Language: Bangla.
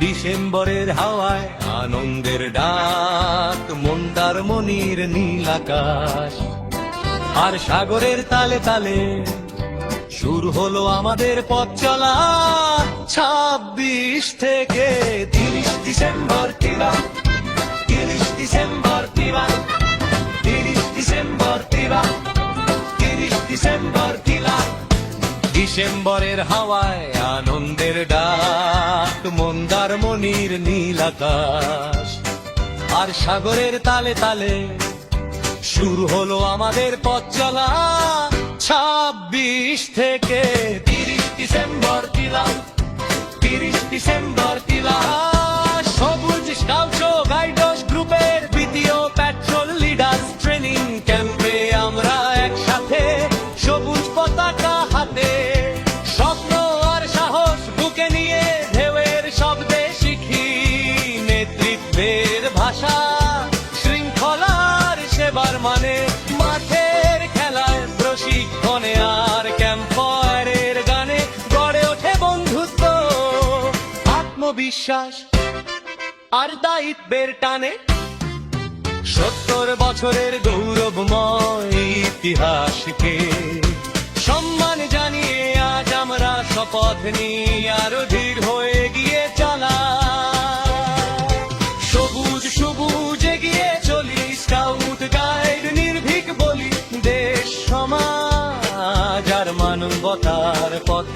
ডিসেম্বরের হাওয়ায় আনন্দের ডাক, মন্দার মনির নীল আকাশ। আর সাগরের তালে তালে শুরু হলো আমাদের পথ চলা। ছাব্বিশ থেকে তিরিশ ডিসেম্বর তিরা। তিরিশ ডিসেম্বর তিরা। তিরিশ ডিসেম্বর তিরা। তিরিশ ডিসেম্বর তিলা ডিসেম্বরের হাওয়ায় আনন্দের ডাক। মন্দার মনির নীল আকাশ। আর সাগরের তালে তালে শুরু হলো আমাদের পথ চলা। ছাব্বিশ থেকে আত্মবিশ্বাস আর দায়িত্বের টানে। সত্তর বছরের গৌরবময় ইতিহাসকে সম্মান জানিয়ে আজ আমরা শপথ নিই, আরও ধীর হয়ে গিয়ে চলা। সবুজ সবুজ এগিয়ে চলি স্কাউট গাইড নির্ভীক বলি, দেশ, সমাজ আর মানবতার পথ